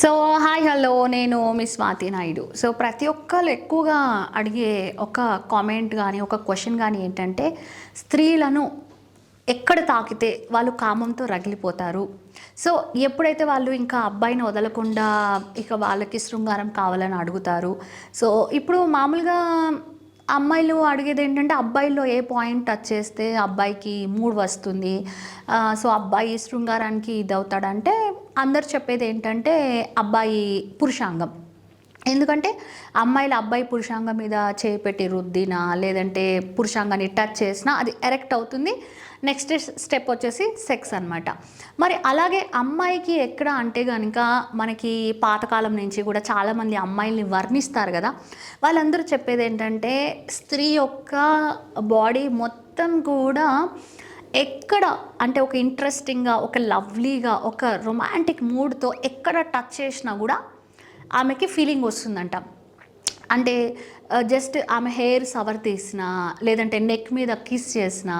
So hi hello నేను మీ Swathi Naidu. So ప్రతి ఒక్కరు ఎక్కువగా అడిగే ఒక కామెంట్ కానీ ఒక క్వశ్చన్ కానీ ఏంటంటే స్త్రీలను ఎక్కడ తాకితే వాళ్ళు కామంతో రగిలిపోతారు. సో ఎప్పుడైతే వాళ్ళు ఇంకా అబ్బాయిని వదలకుండా ఇక వాళ్ళకి శృంగారం కావాలని అడుగుతారు. సో ఇప్పుడు మామూలుగా అమ్మాయిలు అడిగేది ఏంటంటే అబ్బాయిలో ఏ పాయింట్ టచ్ చేస్తే అబ్బాయికి మూడ్ వస్తుంది? సో అబ్బాయి శృంగారానికి ఇది అవుతాడంటే అందరు చెప్పేది ఏంటంటే అబ్బాయి పురుషాంగం. ఎందుకంటే అమ్మాయిలు అబ్బాయి పురుషాంగం మీద చేపెట్టి రుద్దినా లేదంటే పురుషాంగాన్ని టచ్ చేసినా అది ఎరెక్ట్ అవుతుంది. నెక్స్ట్ స్టెప్ వచ్చేసి సెక్స్ అన్నమాట. మరి అలాగే అమ్మాయికి ఎక్కడ అంటే కనుక మనకి పాతకాలం నుంచి కూడా చాలామంది అమ్మాయిల్ని వర్ణిస్తారు కదా. వాళ్ళందరూ చెప్పేది ఏంటంటే స్త్రీ యొక్క బాడీ మొత్తం కూడా ఎక్కడ అంటే ఒక ఇంట్రెస్టింగ్గా ఒక లవ్లీగా ఒక రొమాంటిక్ మూడ్తో ఎక్కడ టచ్ చేసినా కూడా ఆమెకి ఫీలింగ్ వస్తుందంట. అంటే జస్ట్ ఆమె హెయిర్ సవర్ తీసిన లేదంటే నెక్ మీద కిస్ చేసిన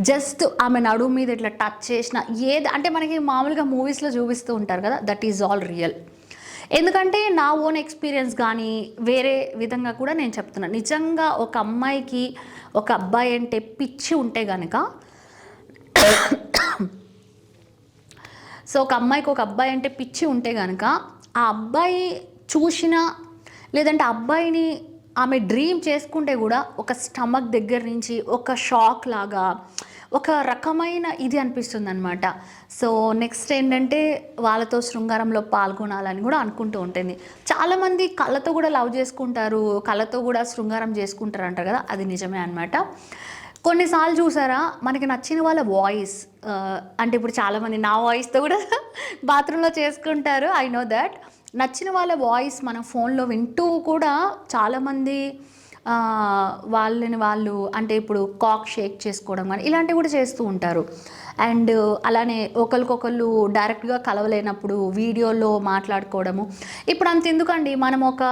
జస్ట్ ఆమె నడుము మీద ఇట్లా టచ్ చేసిన ఏది అంటే మనకి మామూలుగా మూవీస్లో చూపిస్తూ ఉంటారు కదా దట్ ఈజ్ ఆల్ రియల్ ఎందుకంటే నా ఓన్ ఎక్స్పీరియన్స్ కానీ వేరే విధంగా కూడా నేను చెప్తున్నాను నిజంగా ఒక అమ్మాయికి ఒక అబ్బాయి అంటే పిచ్చి ఉంటే కనుక సో ఒక అమ్మాయికి ఒక అబ్బాయి అంటే పిచ్చి ఉంటే కనుక ఆ అబ్బాయి చూసిన లేదంటే అబ్బాయిని ఆమె డ్రీమ్ చేసుకుంటే కూడా ఒక స్టమక్ దగ్గర నుంచి ఒక షాక్ లాగా ఒక రకమైన ఇది అనిపిస్తుంది అనమాట సో నెక్స్ట్ ఏంటంటే వాళ్ళతో శృంగారంలో పాల్గొనాలని కూడా అనుకుంటూ ఉంటుంది. చాలామంది కళ్ళతో కూడా లవ్ చేసుకుంటారు కళ్ళతో కూడా శృంగారం చేసుకుంటారు అంటారు కదా అది నిజమే అనమాట కొన్నిసార్లు చూసారా? మనకి నచ్చిన వాళ్ళ వాయిస్ అంటే ఇప్పుడు చాలామంది నా వాయిస్తో కూడా బాత్రూంలో చేసుకుంటారు ఐ నో దట్. నచ్చిన వాళ్ళ వాయిస్ మన ఫోన్లో వింటూ కూడా చాలామంది వాళ్ళని వాళ్ళు అంటే ఇప్పుడు కాక్ షేక్ చేసుకోవడం కానీ ఇలాంటివి కూడా చేస్తూ ఉంటారు. అండ్ అలానే ఒకరికొకళ్ళు డైరెక్ట్గా కలవలేనప్పుడు వీడియోలో మాట్లాడుకోవడము. ఇప్పుడు అంత ఎందుకండి మనం ఒక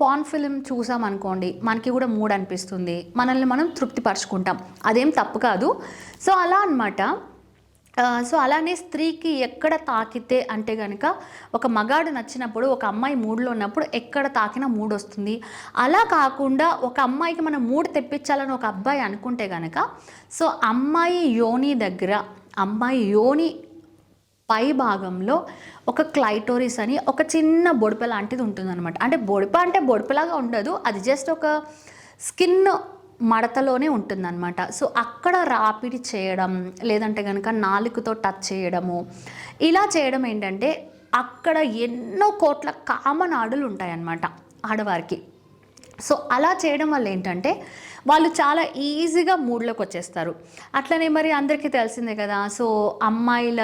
పాన్ ఫిలిం చూసామనుకోండి మనకి కూడా మూడ్ అనిపిస్తుంది. మనల్ని మనం తృప్తిపరచుకుంటాం. అదేం తప్పు కాదు. సో అలా అనమాట సో అలానే స్త్రీకి ఎక్కడ తాకితే అంటే కనుక ఒక మగాడు నచ్చినప్పుడు ఒక అమ్మాయి మూడ్లో ఉన్నప్పుడు ఎక్కడ తాకినా మూడ్ వస్తుంది. అలా కాకుండా ఒక అమ్మాయికి మనం మూడ్ తెప్పించాలని ఒక అబ్బాయి అనుకుంటే కనుక సో అమ్మాయి యోని దగ్గర అమ్మాయి యోని పై భాగంలో ఒక క్లైటోరిస్ అని ఒక చిన్న బొడిప లాంటిది ఉంటుందన్నమాట. అంటే బొడిప అంటే బొడిపలాగా ఉండదు. అది జస్ట్ ఒక స్కిన్ మడతలోనే ఉంటుందన్నమాట. సో అక్కడ రాపిడి చేయడం లేదంటే కనుక నాలుకతో టచ్ చేయడము ఇలా చేయడం ఏంటంటే అక్కడ ఎన్నో కోట్ల కామన్ ఆడులు ఉంటాయన్నమాట ఆడవారికి. సో అలా చేయడం వల్ల ఏంటంటే వాళ్ళు చాలా ఈజీగా మూడ్లోకి వచ్చేస్తారు. అట్లనే మరి అందరికీ తెలిసిందే కదా సో అమ్మాయిల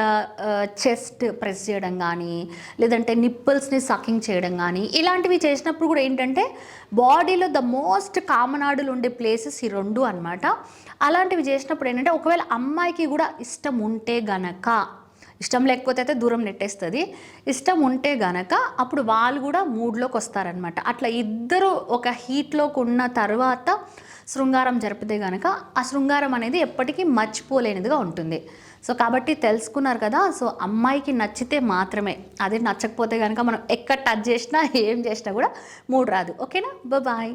చెస్ట్ ప్రెస్ చేయడం కానీ లేదంటే నిప్పుల్స్ని సకింగ్ చేయడం కానీ ఇలాంటివి చేసినప్పుడు కూడా ఏంటంటే బాడీలో ద మోస్ట్ కామన్ ఆడులు ఉండే ప్లేసెస్ ఈ రెండు అనమాట అలాంటివి చేసినప్పుడు ఏంటంటే ఒకవేళ అమ్మాయికి కూడా ఇష్టం ఉంటే గనక ఇష్టం లేకపోతే అయితే దూరం నెట్టేస్తుంది. ఇష్టం ఉంటే గనక అప్పుడు వాళ్ళు కూడా మూడ్లోకి వస్తారనమాట అట్లా ఇద్దరు ఒక హీట్లోకి ఉన్న తర్వాత శృంగారం జరిపితే గనక ఆ శృంగారం అనేది ఎప్పటికీ మర్చిపోలేనిదిగా ఉంటుంది. సో కాబట్టి తెలుసుకున్నారు కదా సో అమ్మాయికి నచ్చితే మాత్రమే. అదే నచ్చకపోతే కనుక మనం ఎక్కడ టచ్ చేసినా ఏం చేసినా కూడా మూడు రాదు. ఓకేనా? బాయ్